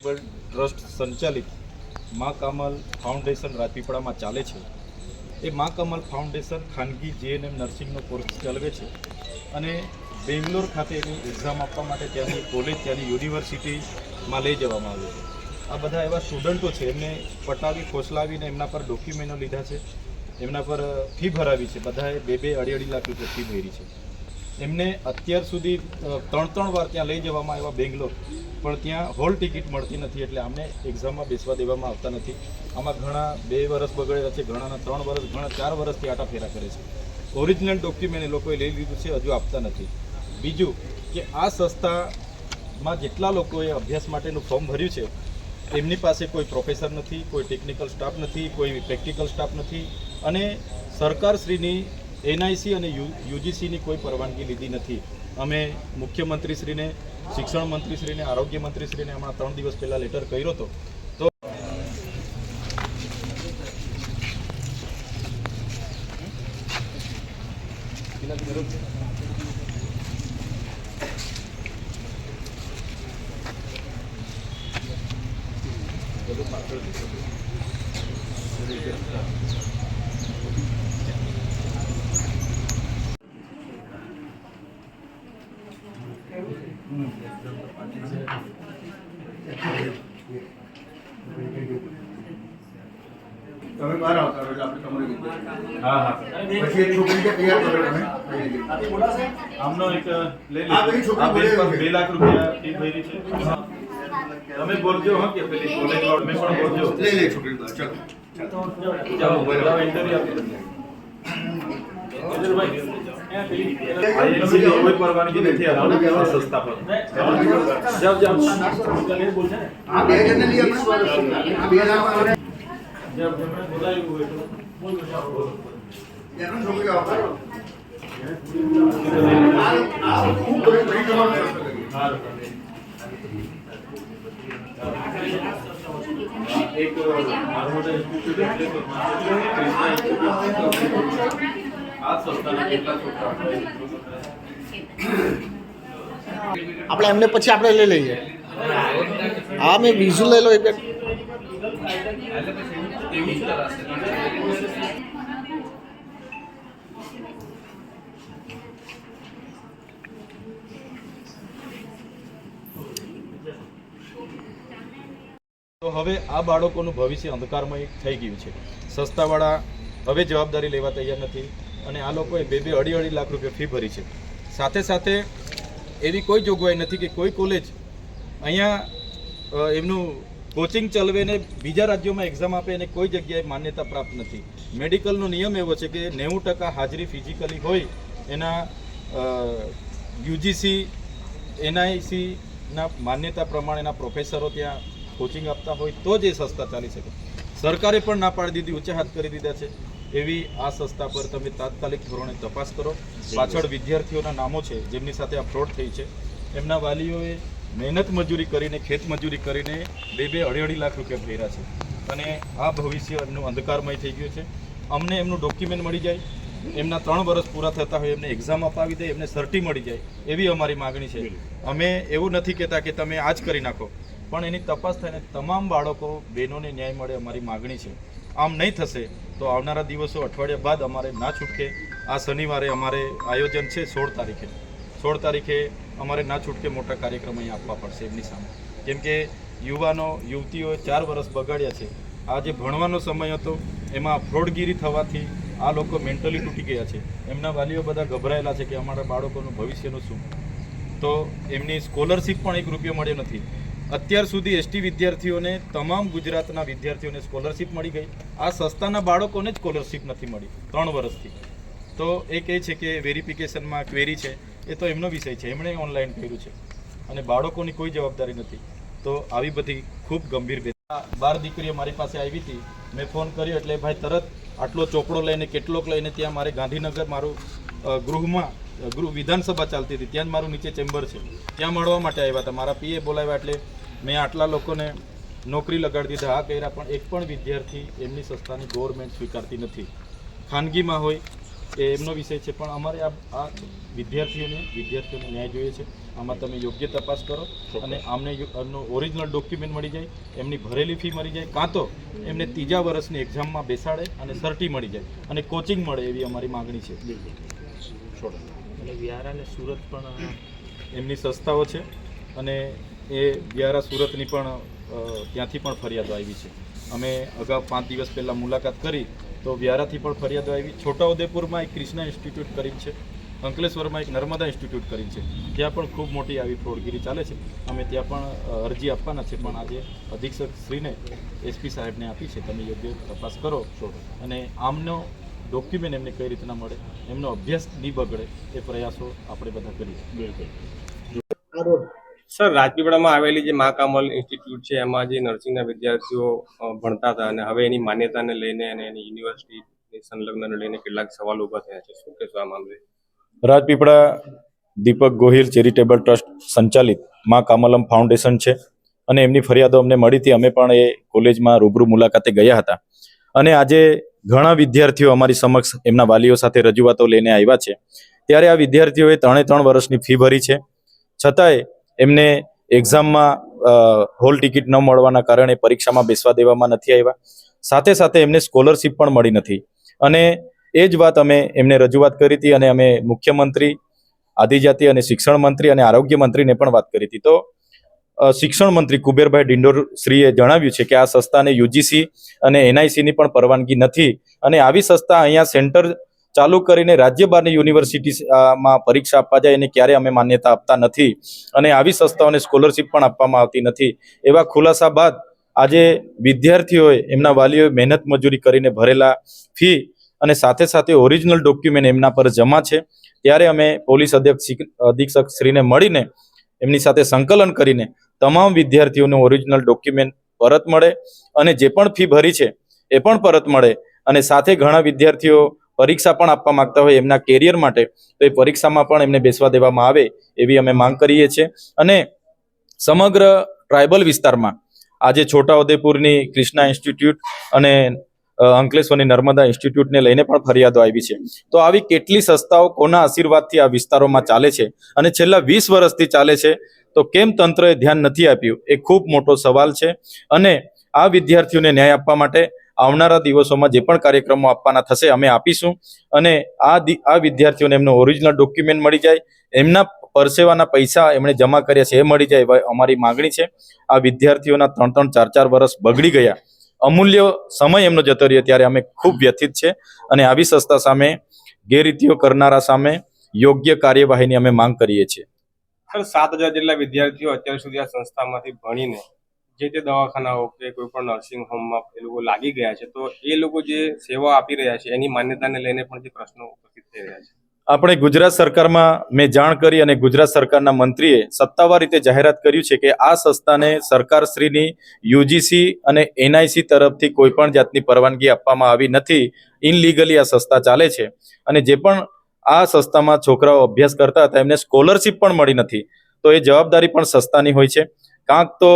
Trust સંચાલિત મા Kamal foundation રાજપીપળામાં ચાલે છે. એ મા કમલ ફાઉન્ડેશન ખાનગી જેએનએમ નર્સિંગનો કોર્સ ચલાવે છે અને બેંગ્લોર ખાતે એની એક્ઝામ આપવા માટે ત્યાંની કોલેજ ત્યાંની યુનિવર્સિટીમાં લઈ જવામાં આવે છે. આ બધા એવા સ્ટુડન્ટો છે, એમને પટાવી, ખોસલાવીને એમના પર ડોક્યુમેન્ટો લીધા છે. એમના પર ફી ભરાવી છે. બધાએ બે બે અઢી અઢી લાખ રૂપિયા ફી ભરી છે. એમને અત્યાર સુધી ત્રણ ત્રણ વાર ત્યાં લઈ જવામાં આવ્યા બેંગ્લોર, પણ ત્યાં હોલ ટિકિટ મળતી નથી એટલે અમને એક્ઝામમાં બેસવા દેવામાં આવતા નથી. આમાં ઘણા બે વર્ષ બગડેલા છે, ઘણાના ત્રણ વર્ષ ઘણા ચાર વર્ષથી આટા ફેરા કરે છે. ઓરિજિનલ ડોક્યુમેન્ટ એ લોકોએ લઈ લીધું છે, હજુ આપતા નથી. બીજું કે આ સંસ્થામાં જેટલા લોકોએ અભ્યાસ માટેનું ફોર્મ ભર્યું છે, એમની પાસે કોઈ પ્રોફેસર નથી, કોઈ ટેકનિકલ સ્ટાફ નથી, કોઈ પ્રેક્ટિકલ સ્ટાફ નથી. અને સરકારશ્રીની એનઆઈસી અને યુજીસીની કોઈ પરવાનગી લીધી નથી. અમે મુખ્યમંત્રીશ્રીને, શિક્ષણ મંત્રીશ્રીને, આરોગ્ય મંત્રીશ્રીને હમણાં ત્રણ દિવસ પહેલાં લેટર કર્યો હતો. તો તમે બહાર આવતા એટલે આપણે તમારી હા હા. પછી એક છોકરીને તૈયાર કરો તમે. કઈ આમનો એક લઈ આ પેલી છોકરી બોલે લાખ રૂપિયા ફી ભરી છે. તમે બોલજો હા કે પેલી કોલેજ વાળો મેં પણ બોલજો. લઈ લે છોકરી બહાર. ચાલો. ચાલો ઇન્ટરવ્યુ આપી દો. ની કોઈ પરવાનગી નથી આ સંસ્થા પર જાઓ જાઓ આ બે જણને લઈ આપણે આ બે જણ જાઓ, જેમણે બોલાવ્યું હોય તો બોલો, જાઓ, બોલો. એનો છોકરી આવતા આ આ ખૂબ બધી બધી તમારે હારું. એક નર્મદા ઇન્સ્ટિટ્યૂટ એટલે કે ક્રિષ્ના આપણે એમને પછી આપણે લઈ લઈએ. હા મેં બીજું લઈ લો એક તો હવે આ બાળકોનું ભવિષ્ય અંધકારમય થઈ ગયું છે. સસ્તાવાળા હવે જવાબદારી લેવા તૈયાર નથી. અને આ લોકોએ બે બે અઢી અઢી લાખ રૂપિયા ફી ભરી છે. સાથે સાથે એવી કોઈ જોગવાઈ નથી કે કોઈ કોલેજ અહીંયા એમનું કોચિંગ ચલાવે ને બીજા રાજ્યોમાં એક્ઝામ આપે એને કોઈ જગ્યાએ માન્યતા પ્રાપ્ત નથી. મેડિકલનો નિયમ એવો છે કે નેવું ટકા હાજરી ફિઝિકલી હોય એના યુજીસી એનઆઈસીના માન્યતા પ્રમાણેના પ્રોફેસરો ત્યાં કોચિંગ આપતા હોય તો જ એ સંસ્થા ચાલી શકે. સરકારે પણ ના પાડી દીધી ઉચ્ચ હાથ કરી દીધા છે. એવી આ સંસ્થા પર તમે તાત્કાલિક ધોરણે તપાસ કરો. પાછળ વિદ્યાર્થીઓના નામો છે જેમની સાથે આ ફ્રોડ થઈ છે. એમના વાલીઓએ મહેનત મજૂરી કરીને ખેત મજૂરી કરીને બે બે અઢી અઢી લાખ રૂપિયા ભર્યા છે. અને આ ભવિષ્ય એમનું અંધકારમય થઈ ગયું છે. અમને એમનું ડોક્યુમેન્ટ મળી જાય એમના ત્રણ વર્ષ પૂરા થતા હોય એમને એક્ઝામ અપાવી દે એમને સર્ટી મળી જાય એવી અમારી માગણી છે. અમે એવું નથી કહેતા કે તમે આ જ કરી નાખો. પણ એની તપાસ થઈને તમામ બાળકો બહેનોને ન્યાય મળે અમારી માગણી છે. આમ નહીં થશે, તો આવનારા દિવસો અઠવાડિયા બાદ અમારે ના છૂટકે. આ શનિવારે અમારે આયોજન છે સોળ તારીખે. સોળ તારીખે અમારે ના છૂટકે મોટા કાર્યક્રમ અહીંયા આપવા પડશે એમની સામે. કેમ કે યુવાનો યુવતીઓએ ચાર વર્ષ બગાડ્યા છે. આ જે ભણવાનો સમય હતો, એમાં ફ્રોડગીરી થવાથી આ લોકો મેન્ટલી તૂટી ગયા છે. એમના વાલીઓ બધા ગભરાયેલા છે કે અમારા બાળકોનું ભવિષ્યનું શું? તો એમની સ્કોલરશિપ પણ એક રૂપિયો મળ્યો નથી. અત્યાર સુધી એસટી વિદ્યાર્થીઓને, તમામ ગુજરાતના વિદ્યાર્થીઓને સ્કોલરશિપ મળી ગઈ. આ સંસ્થાના બાળકોને જ સ્કોલરશિપ નથી મળી, ત્રણ વર્ષથી. તો એ કહે છે કે વેરિફિકેશનમાં ક્વેરી છે, એ તો એમનો વિષય છે, એમણે ઓનલાઈન કર્યું છે. અને બાળકોની કોઈ જવાબદારી નથી. તો આવી બધી ખૂબ ગંભીર બાર દીકરીઓ મારી પાસે આવી હતી. મેં ફોન કર્યો એટલે, ભાઈ, તરત આટલો ચોપડો લઈને, કેટલોક લઈને ત્યાં મારે ગાંધીનગર મારું ગૃહમાં ગૃહ વિધાનસભા ચાલતી હતી. ત્યાં જ મારું નીચે ચેમ્બર છે. ત્યાં મળવા માટે આવ્યા હતા. મારા પીએ બોલાવ્યા એટલે મેં આટલા લોકોને નોકરી લગાડી દીધા. હા કર્યા પણ એક પણ વિદ્યાર્થી એમની સંસ્થાની ગવર્મેન્ટ સ્વીકારતી નથી. ખાનગીમાં હોય એ એમનો વિષય છે પણ અમારે આ આ વિદ્યાર્થીઓને વિદ્યાર્થીઓને ન્યાય જોઈએ છે. આમાં તમે યોગ્ય તપાસ કરો અને આમને એમનો ઓરિજિનલ ડોક્યુમેન્ટ મળી જાય એમની ભરેલી ફી મળી જાય કાં તો એમને ત્રીજા વર્ષની એક્ઝામમાં બેસાડે અને સર્ટી મળી જાય. અને કોચિંગ મળે એવી અમારી માગણી છે. અને વ્યારા અને સુરત પણ એમની સંસ્થાઓ છે અને એ વ્યારા સુરતની પણ ત્યાંથી પણ ફરિયાદો આવી છે. અમે અગાઉ પાંચ દિવસ પહેલાં મુલાકાત કરી તો વ્યારાથી પણ ફરિયાદો આવી. છોટાઉદેપુરમાં એક ક્રિષ્ના ઇન્સ્ટિટ્યૂટ કરી છે, અંકલેશ્વરમાં એક નર્મદા ઇન્સ્ટિટ્યૂટ કરી છે. ત્યાં પણ ખૂબ મોટી આવી ફ્રોડગીરી ચાલે છે. અમે ત્યાં પણ અરજી આપવાના છે, પણ આજે અધિક્ષક શ્રીને એસપી સાહેબને આપી છે. તમે યોગ્ય તપાસ કરો છો. અને આમનો ડોક્યુમેન્ટ એમને કઈ રીતના મળે એમનો અભ્યાસ નહીં બગડે એ પ્રયાસો આપણે બધા કરીએ. સર રાજપીપળામાં આવેલી જે મહાકામલ ઇન્સ્ટિટ્યૂટ છે એમાં જે નર્સિંગના વિદ્યાર્થીઓ ભણતા હતા અને હવે એની માન્યતાને લઈને અને એની યુનિવર્સિટી સંલગ્નને લઈને કેટલાક સવાલ ઊભા થયા છે. શું કહેશો આ મામલે રાજપીપળા દીપક ગોહિલ ચેરિટેબલ ટ્રસ્ટ સંચાલિત મા કામલમ ફાઉન્ડેશન છે અને એમની ફરિયાદો અમને મળી હતી. અમે પણ એ કોલેજમાં રૂબરૂ મુલાકાતે ગયા હતા. અને આજે ઘણા વિદ્યાર્થીઓ અમારી સમક્ષ એમના વાલીઓ સાથે રજૂઆતો લઈને આવ્યા છે. ત્યારે આ વિદ્યાર્થીઓએ ત્રણે ત્રણ વર્ષની ફી ભરી છે. છતાંય એમને એક્ઝામમાં હોલ ટિકિટ ન મળવાના કારણે પરીક્ષામાં બેસવા દેવામાં નથી આવ્યા. સાથે સાથે એમને સ્કોલરશીપ પણ મળી નથી. અને એ જ વાત અમે એમને રજૂઆત કરી હતી અને અમે મુખ્યમંત્રી, આદિજાતિ અને શિક્ષણ મંત્રી અને આરોગ્ય મંત્રીને પણ વાત કરી હતી. તો શિક્ષણ મંત્રી કુબેરભાઈ ડિંડોર શ્રીએ જણાવ્યું છે કે આ સંસ્થાને યુજીસી અને એનઆઈસીની પણ પરવાનગી નથી અને આવી સંસ્થા અહીંયા સેન્ટર ચાલુ કરીને રાજ્ય બહારની યુનિવર્સિટીમાં પરીક્ષા આપવા જાય એને ક્યારે અમે માન્યતા આપતા નથી અને આવી સંસ્થાઓને સ્કોલરશીપ પણ આપવામાં આવતી નથી. એવા ખુલાસા બાદ આજે વિદ્યાર્થીઓએ એમના વાલીઓએ મહેનત મજૂરી કરીને ભરેલા ફી અને સાથે સાથે ઓરિજિનલ ડોક્યુમેન્ટ એમના પર જમા છે. ત્યારે અમે પોલીસ અધ્યક્ષ અધિક્ષક શ્રીને મળીને એમની સાથે સંકલન કરીને તમામ વિદ્યાર્થીઓનું ઓરિજિનલ ડોક્યુમેન્ટ પરત મળે અને જે પણ ફી ભરી છે, એ પણ પરત મળે. અને સાથે ઘણા વિદ્યાર્થીઓ પરીક્ષા પણ આપવા માંગતા હોય એમના કેરિયર માટે, તો એ પરીક્ષામાં પણ એમને બેસવા દેવામાં આવે એવી અમે માંગ કરીએ છીએ. અને સમગ્ર ટ્રાઇબલ વિસ્તારમાં આજે છોટાઉદેપુરની ક્રિષ્ના ઇન્સ્ટિટ્યૂટ અને અંકલેશ્વરની નર્મદા ઇન્સ્ટિટ્યૂટને લઈને પણ ફરિયાદો આવી છે. તો આવી કેટલી સંસ્થાઓ કોના આશીર્વાદથી આ વિસ્તારોમાં ચાલે છે અને છેલ્લા વીસ વર્ષથી ચાલે છે? તો કેમ તંત્રએ ધ્યાન નથી આપ્યું? એ ખૂબ મોટો સવાલ છે અને આ વિદ્યાર્થીઓને ન્યાય આપવા માટે આવનારા દિવસોમાં જે પણ કાર્યક્રમો આપવાના થશે અમે આપીશું અને આ આ વિદ્યાર્થીઓને એમનો ઓરિજિનલ ડોક્યુમેન્ટ મળી જાય, એમના પરસેવાના પૈસા એમણે જમા કર્યા છે એ મળી જાય એવા અમારી માગણી છે. આ વિદ્યાર્થીઓના ત્રણ ત્રણ ચાર ચાર વર્ષ બગડી ગયા. અમૂલ્ય સમય એમનો જતો રહ્યો ત્યારે અમે ખૂબ વ્યથિત છે અને આવી સંસ્થા સામે, ગેરરીતિઓ કરનારા સામે યોગ્ય કાર્યવાહીની અમે માંગ કરીએ છીએ. સર, સાત હજાર જેટલા વિદ્યાર્થીઓ અત્યાર સુધી આ સંસ્થામાંથી ભણીને જે તે દવાખાનાઓ કે કોઈ પણ નર્સિંગ હોમમાં એ લોકો લાગી ગયા છે, તો એ લોકો જે સેવા આપી રહ્યા છે, એની માન્યતાને લઈને પણ જે પ્રશ્નો ઉપસ્થિત થઈ રહ્યા છે. આપણે ગુજરાત સરકારમાં મેં જાણ કરી અને ગુજરાત સરકારના મંત્રીએ સત્તાવાર રીતે જાહેરાત કર્યું છે કે આ સંસ્થાને સરકારશ્રીની યુજીસી અને એનઆઈસી તરફથી કોઈ પણ જાતની પરવાનગી આપવામાં આવી નથી. ઇનલીગલી આ સંસ્થા ચાલે છે અને જે પણ આ સંસ્થામાં છોકરાઓ અભ્યાસ કરતા હતા, એમને સ્કોલરશિપ પણ મળી નથી. તો એ જવાબદારી પણ સંસ્થાની હોય છે. કાંક તો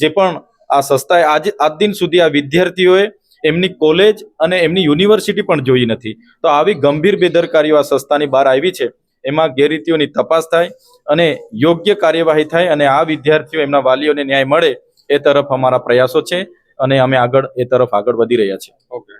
જે પણ આ સંસ્થાએ આજ આજ દિન સુધી આ વિદ્યાર્થીઓએ એમની કોલેજ અને એમની યુનિવર્સિટી પણ જોઈ નથી. તો આવી ગંભીર બેદરકારીઓ આ સંસ્થાની બહાર આવી છે, એમાં ગેરરીતિઓની તપાસ થાય અને યોગ્ય કાર્યવાહી થાય અને આ વિદ્યાર્થીઓ એમના વાલીઓને ન્યાય મળે એ તરફ અમારા પ્રયાસો છે અને અમે આગળ એ તરફ આગળ વધી રહ્યા છીએ. ઓકે